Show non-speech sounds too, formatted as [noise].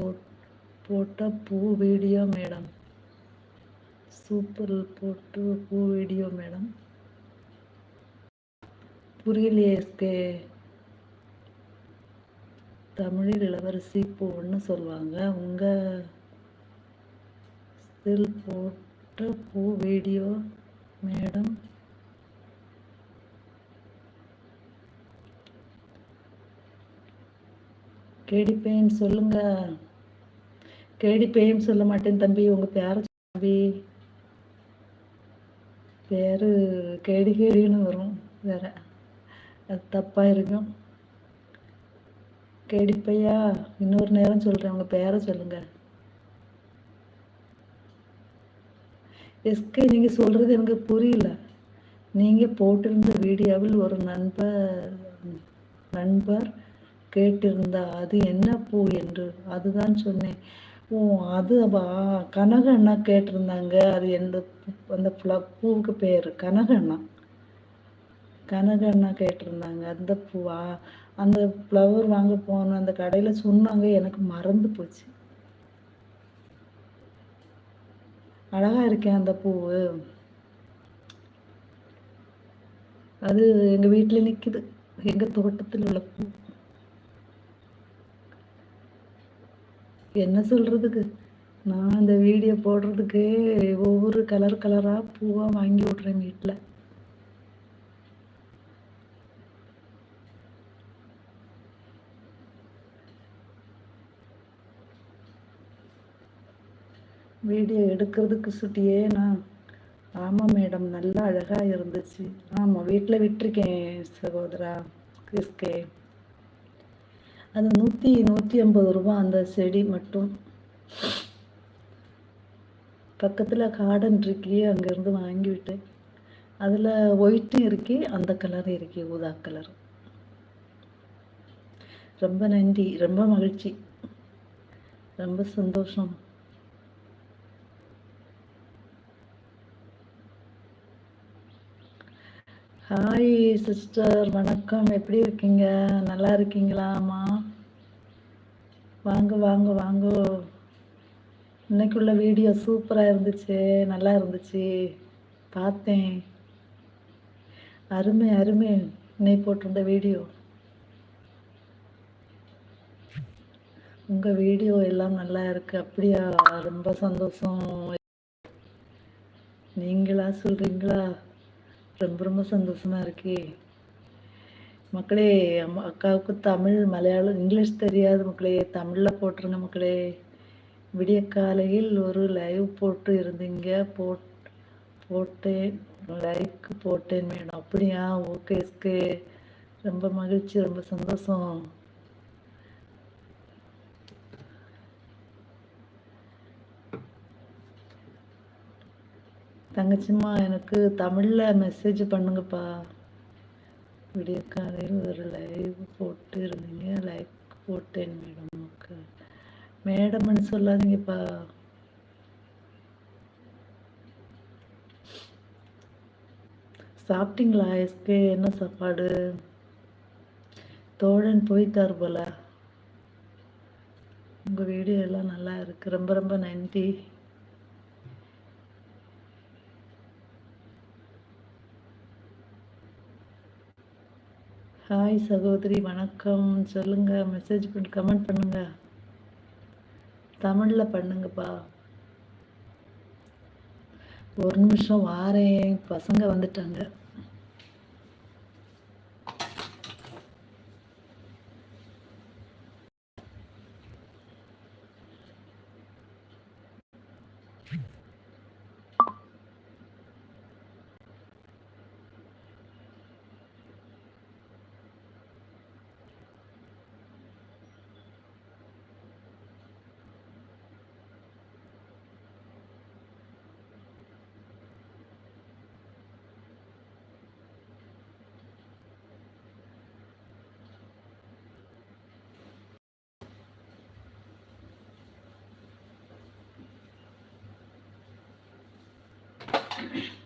போ போட்ட பூ வீடியோ மேடம். சூப்பர் போட்டு பூ வீடியோ மேடம். புரியலையே எஸ்கே. தமிழில் இளவரசி பூன்னு சொல்லுவாங்க. உங்கள் ஸ்டில் போட்ட பூ வீடியோ மேடம். கேடிப்பேன் கேடி கேடிப்பேன் சொல்ல மாட்டேன் தம்பி. உங்கள் பேர தம்பி. பேர் கேடி கேடின்னு வரும் வேற. அது தப்பாக இருக்கும். கேடிப்பையா இன்னொரு நேரம் சொல்கிறேன் உங்கள் பேரை சொல்லுங்கள் எஸ்கே நீங்கள் சொல்கிறது எனக்கு புரியல. நீங்கள் போட்டிருந்த வீடியோவில் ஒரு நண்பர் நண்பர் கேட்டிருந்தா அது என்ன பூ? என்று. அதுதான் சொன்னேன். ஓ அது கனக அண்ணா கேட்டிருந்தாங்க. அது எந்த அந்த பூவுக்கு பேர் கனக அண்ணா கனக அண்ணா கேட்டிருந்தாங்க. அந்த பூவா? அந்த ஃப்ளவர் வாங்க போன அந்த கடையில் சொன்னாங்க. எனக்கு மறந்து போச்சு. அழகா இருக்கேன் அந்த பூவு. அது எங்கள் வீட்டில் நிற்கிது எங்கள் தோட்டத்தில் உள்ள பூ. என்ன சொல்றதுக்கு? நான் இந்த வீடியோ போடுறதுக்கு ஒவ்வொரு கலர் கலராக பூவாக வாங்கி விட்றேன் வீட்டில் வீடியோ எடுக்கிறதுக்கு சுட்டியே நான். ஆமாம் மேடம் நல்லா அழகாக இருந்துச்சு. ஆமாம் வீட்டில் விட்டுருக்கேன் சகோதரா. கிறிஸ்கே அது நூற்றி நூற்றி ஐம்பது ரூபா அந்த செடி மட்டும். பக்கத்தில் கார்டன் இருக்கி அங்கேருந்து வாங்கிவிட்டேன் அதில் ஒயிட்டும் இருக்கு அந்த கலரும் இருக்கு ஊதா கலர் ரொம்ப நன்றி ரொம்ப மகிழ்ச்சி. ரொம்ப சந்தோஷம். ஹாய் சிஸ்டர் வணக்கம். எப்படி இருக்கீங்க? நல்லா இருக்கீங்களாம்மா வாங்க வாங்க வாங்க. இன்னைக்குள்ள வீடியோ சூப்பராக இருந்துச்சு நல்லா இருந்துச்சு. பார்த்தேன். அருமை அருமை. இன்னை போட்டிருந்த வீடியோ உங்கள் வீடியோ எல்லாம் நல்லா இருக்கு. அப்படியா? ரொம்ப சந்தோஷம். நீங்களா சொல்கிறீங்களா ரொம்ப ரொம்ப சந்தோஷமாக இருக்கே. மக்களே அம்மா அக்காவுக்கு தமிழ் மலையாளம் இங்கிலீஷ் தெரியாது மக்களே. தமிழில் போட்டுருங்க மக்களே. விடிய காலையில் ஒரு லைவ் போட்டு இருந்தீங்க. போட் போட்டேன். லைக் போட்டேன் மேடம். அப்படியா? ஓகே எஸ்கே ரொம்ப மகிழ்ச்சி ரொம்ப சந்தோஷம். தங்கச்சிம்மா எனக்கு தமிழில் மெசேஜ் பண்ணுங்கப்பா. விடிய காலையில் ஒரு லைவ் போட்டு இருந்தீங்க. லைக் போட்டேன் மேடம் ஓகே மேடம்னு சொல்லாதீங்கப்பா. சாப்பிட்டீங்களா எஸ்கே என்ன சாப்பாடு? தோழன் போய்த்தார் போல. உங்கள் வீடியோ எல்லாம் நல்லா இருக்குது ரொம்ப ரொம்ப நன்றி. ஹாய் சகோதரி வணக்கம். சொல்லுங்க மெசேஜ் பண்ணி கமெண்ட் பண்ணுங்க. தமிழில் பண்ணுங்கப்பா. ஒரு நிமிஷம் வாரேன். பசங்க வந்துட்டாங்க. you [laughs]